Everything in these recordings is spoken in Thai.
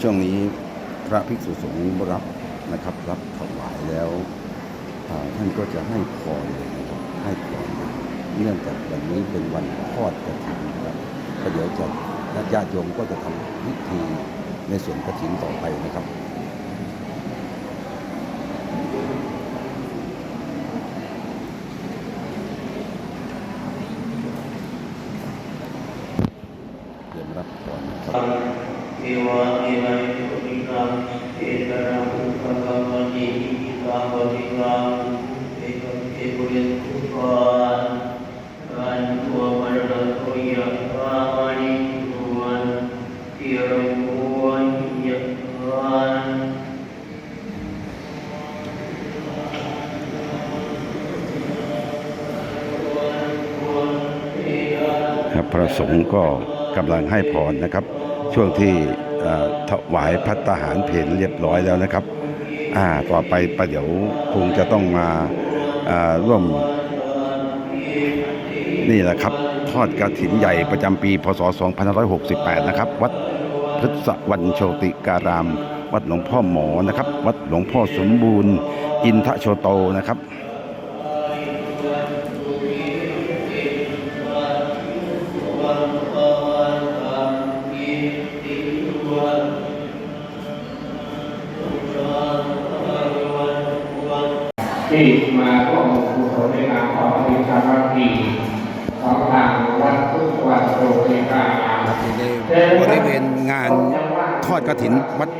ช่วงนี้พระภิกษุสงฆ์รับนะครับ รับถวายแล้วท่านก็จะให้พรเลยนะครับให้พรเนื่องจากวันนี้เป็นวันทอดกระถิ่นนะครับก็เดี๋ยวจะญาติโยมก็จะทำพิธีในส่วนกระถิ่นต่อไปนะครับ เดี๋ยวมารับพรนะครับ เทวะเอวัยตุติกังเอตระอุปกรรมณิอิตังปฏิกังเอกังเอปุเรนตุปานกันตัวมรณะโตยะปานิตุวันเทียรวันยะวัน ครับ พระสงฆ์ก็กำลังให้พรนะครับ ช่วงที่ถวายพัตตาหารเพลเรียบร้อยแล้วนะครับ อ่าต่อไปประเดี๋ยวคงจะต้องมา ร่วมนี่แหละครับ ทอดกระถินใหญ่ประจำปี พศ 2568 นะครับ วัดพฤกษวันโชติการาม วัดหลวงพ่อหมอนะครับ วัดหลวงพ่อสมบูรณ์ อินทโชโตนะครับ ที่มาร่วมกุศลในงานของอภิธรรมพีของทางวัดพุทธวัดโรติกาอามในบริเวณงานทอดกระถินวัด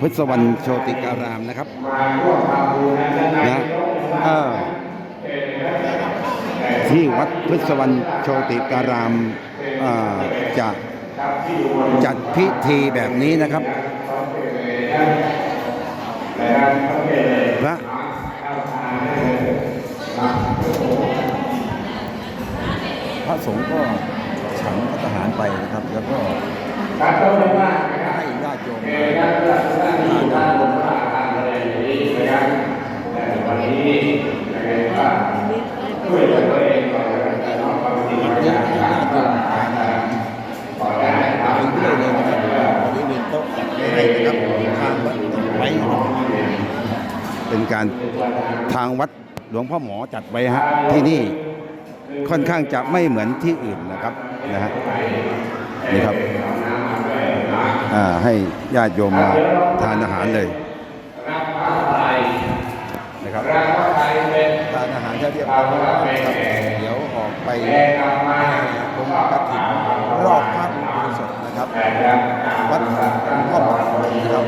พุทธวันโชติการามนะครับมาร่วมทำบุญนั้นในนะเออที่วัดพุทธวันโชติการามเอ่อจะจัดพิธีแบบนี้นะครับ พระสงฆ์ก็ฉันพระทหารไปนะครับ แล้วก็ให้ญาติโยมเอ่อท่านท่านท่านที่ท่านพระทานอะไรอย่างนี้นะครับแต่วันนี้นะครับว่าช่วยเหลือตัวเองก่อนนะครับแต่น้อให้จะญาติโยมทานอาหารขอได้ครับเรื่อยเลยนะครับบริเวณโต๊ะจัดไว้ให้นะครับทางวัดไว้นะครับเป็นการทางวัดหลวงพ่อหมอจัดไว้ฮะที่นี่ ค่อนข้างจะไม่เหมือนที่อื่นนะครับนะฮะนี่ครับให้ญาติโยมมาทานอาหารเลยนะครับทานอาหารถ้าเรียบร้อยแล้วครับเดี๋ยวออกไปตรงกระถิ่นรอบพระอุโบสถนะครับวัดหลวงพ่อหมอนะครับ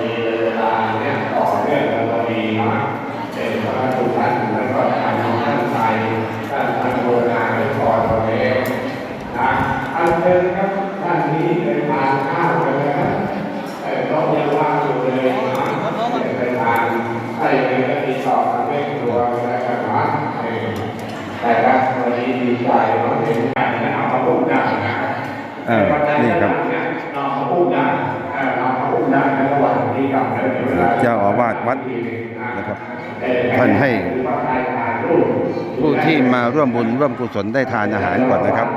อันเชิญครับท่านนี้เป็นทานข้าวกันนะครับแต่ต้องยังว่างอยู่เลยเป็นทานใส่เลยก็ติดต่อทางเรื่องตัวนะครับนะแต่ครับวันนี้ดีใจเนาะเห็นกันนะเอามาพูดดังนะ เออนี่ครับ น้องเขาพูดดังเออน้องเขาพูดดังในระหว่างที่กลับแล้วเดี๋ยวเวลาเจ้าอาวาสวัดนะครับท่านให้ผู้ที่มาร่วมบุญร่วมกุศลได้ทานอาหารก่อนนะครับ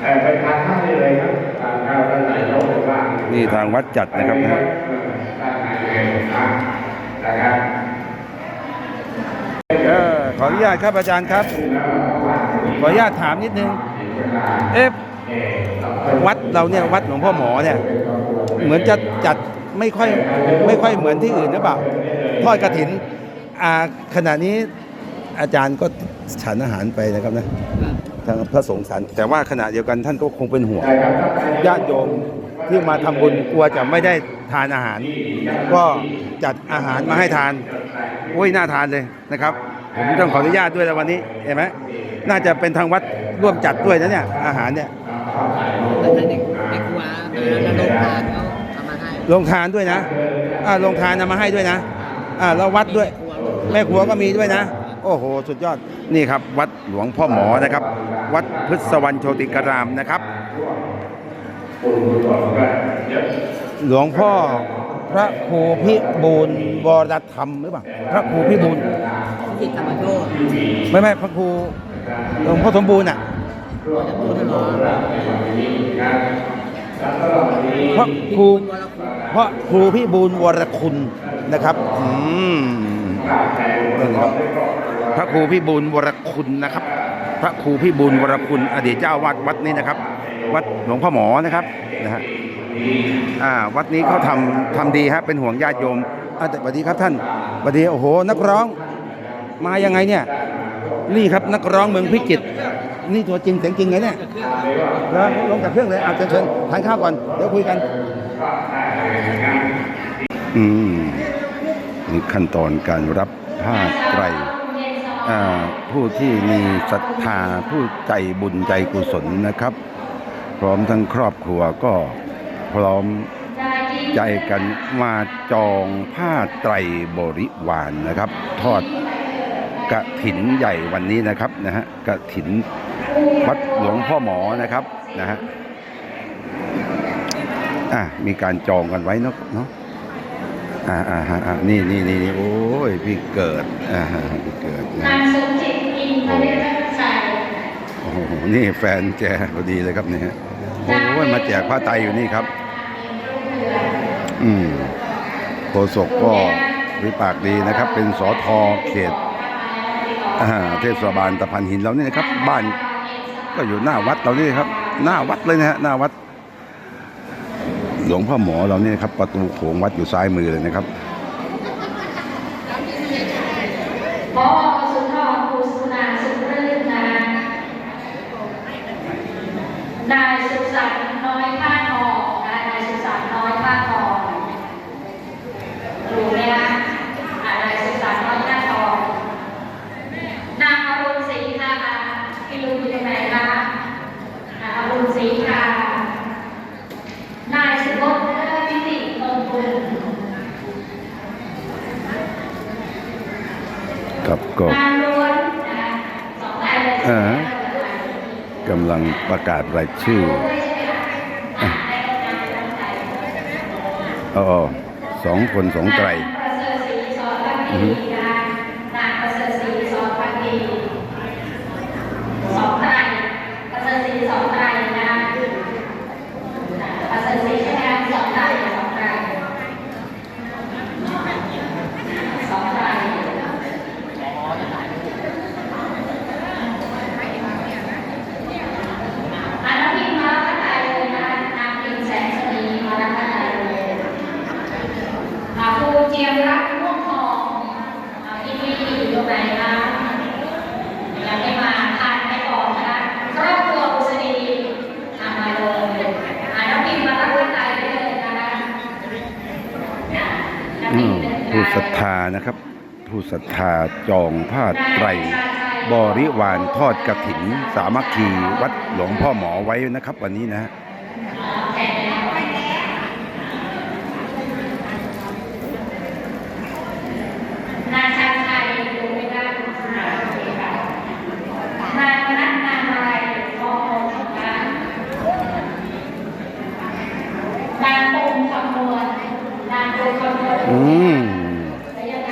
แต่ไปทานข้าวได้เลยครับทานข้าวด้านไหนยกไปบ้างนี่ทางวัดจัดนะครับนะฮะด้านไหนเลยนะนะครับเออขออนุญาตครับอาจารย์ครับ ขออนุญาตถามนิดนึง เอ๊ะ วัดเราเนี่ยวัดหลวงพ่อหมอเนี่ยเหมือนจะจัดไม่ค่อยไม่ค่อยเหมือนที่อื่นหรือเปล่าทอดกระถินอ่าขณะนี้อาจารย์ก็ฉันอาหารไปนะครับนะทางพระสงฆ์ฉันแต่ว่าขณะเดียวกันท่านก็คงเป็นห่วงญาติโยมที่มาทำบุญกลัวจะไม่ได้ทานอาหาร ก็จัดอาหารมาให้ทานโอ้ยน่าทานเลยนะครับ ผมต้องขออนุญาตด้วยแล้ววันนี้เห็นไหมน่าจะเป็นทางวัดร่วมจัดด้วยนะเนี่ยอาหารเนี่ย แล้วถ้าเด็กเด็กวัวมาแล้วโรงทานเขาเอามาให้ลงทานด้วยนะอ่าลงทานนำมาให้ด้วยนะอ่าแล้ววัดด้วย แม่ครัวก็มีด้วยนะ โอ้โห สุดยอดนี่ครับ วัดหลวงพ่อหมอนะครับ วัดพฤกษวันโชติการามนะครับ หลวงพ่อพระครูพิบูลวรธรรมหรือเปล่าพระครูพิบูลจิตธรรมโชตไม่ไม่พระครูหลวงพ่อสมบูรณ์อะหัวจะพูดตลอด เพราะครูเพราะครูพี่บูลวรคุณนะครับอืมนี่นะครับพระครูพี่บูลวรคุณนะครับ พระครูพี่บูลวรคุณ อดีตเจ้าวาดวัดนี้นะครับ วัดหลวงพ่อหมอนะครับนะฮะอ่าวัดนี้เขาทำทำดีฮะเป็นห่วงญาติโยมอ่าแต่สวัสดีครับท่านสวัสดีโอ้โห นักร้อง มายังไงเนี่ย นี่ครับนักร้องเมืองพิจิตร นี่ตัวจริงเสียงจริงไงเนี่ยแล้วลงจากเครื่องเลยเอาเชิญเชิญทานข้าวก่อน เดี๋ยวคุยกัน อืมนี่ขั้นตอนการรับผ้าไตรอ่าผู้ที่มีศรัทธาผู้ใจบุญใจกุศลนะครับ พร้อมทั้งครอบครัวก็พร้อมใจกันมาจองผ้าไตรบริวารนะครับ ทอดกระถินใหญ่วันนี้นะครับนะฮะกระถิน วัดหลวงพ่อหมอนะครับนะฮะอะมีการจองกันไว้เนาะเนาะอ่าอ่าฮะอ่านี่นี่นี่โอ้ยพี่เกิดอ่าพี่เกิดนะนางสมจิตอินทร์เวชชัยโอ้โหนี่แฟนแจพอดีเลยครับเนี่ยโอ้ยมาแจกผ้าไตอยู่นี่ครับ อืมโฆษกก็วิปากดีนะครับ เป็นสอทอเขตอ่าเทศบาลตะพันหินเราเนี่นะครับ บ้าน ก็อยู่หน้าวัดเรานี่ครับ หน้าวัดเลยนะฮะหน้าวัด หลวงพ่อหมอเราเนี่ยครับ ประตูโขงวัดอยู่ซ้ายมือเลยนะครับพอสุนทรภูสุนาสุรื่นนะนายสุสันต์น้อยผ้าทองนะนายสุสันต์น้อยผ้าทองอยู่ไหมคะอ่านายสุสันต์น้อยผ้าทอง นางอรุณศรีค่ะพี่ลุงอยู่ตรงไหนคะนางอรุณศรีค่ะ นายสุพจน์เลิศพิติมงคล ครับก็ นางล้วนนะสองนายเลย อ่า กำลังประกาศรายชื่ออ๋อสองคนสองไตร นางประเสริฐศรีสอนพักดีนะนางประเสริฐศรีสอนพักดีสองไตรประเสริฐศรีสองไตรนะประเสริฐศรีใช่ไหมคะสองไตรสองไตรสองไตร อันนั้นพิมพ์มาแล้วก็ถ่ายเลยนะนางพิมพ์แสงสนีมาแล้วก็ถ่ายเลยอ่าครูเจียมรักม่วงทองอ่าพี่พี่อยู่ตรงไหนคะยังไม่มาทานไปก่อนนะคะครอบครัวอุษดีอามาเลยอ่าน้องพิมมาแล้วก็ถ่ายได้เลยนะคะอืมผู้ศรัทธานะครับ ผู้ศรัทธาจองผ้าไตร บริวารทอดกระถิน สามัคคีวัดหลวงพ่อหมอไว้นะครับวันนี้นะฮะ นายชาญชัยดูไม่ได้นายมนัสนามอะไรทองโมนะนางปงคำนวณนางปงคำนวณ อืม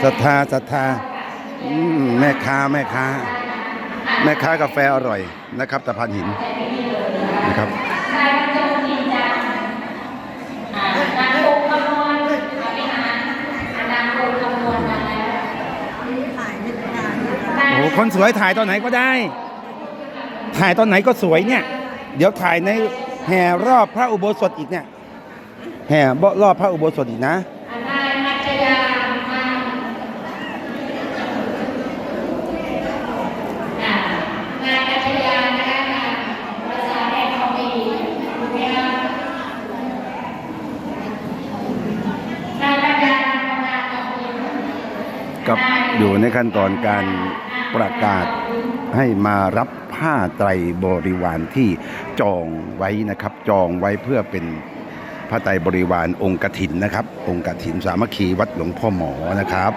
ศรัทธาศรัทธาแม่ค้าแม่ค้า แม่ค้ากาแฟอร่อยนะครับตะพานหินนะครับนายบรรจงจินจันทร์อ่านปงคำนวณอภิหานปงคำนวณมาแล้วโอ้คนสวยถ่ายตอนไหนก็ได้ ถ่ายตอนไหนก็สวยเนี่ย เดี๋ยวถ่ายในแห่รอบพระอุโบสถอีกเนี่ย แห่รอบพระอุโบสถอีกนะ นายมัจยามาอ่านายมัจยานะคะนางภาษาแดงทองดีถูกไหมคะนายปัญญาปนาทองดี กับอยู่ในขั้นตอนการประกาศให้มารับผ้าไตรบริวารที่จองไว้นะครับ จองไว้เพื่อเป็นผ้าไตรบริวารองค์กถินนะครับ องค์กถินสามัคคีวัดหลวงพ่อหมอนะครับ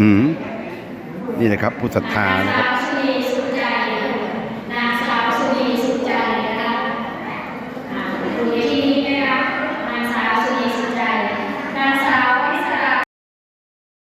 อืมนี่นะครับผู้ศรัทธานะครับ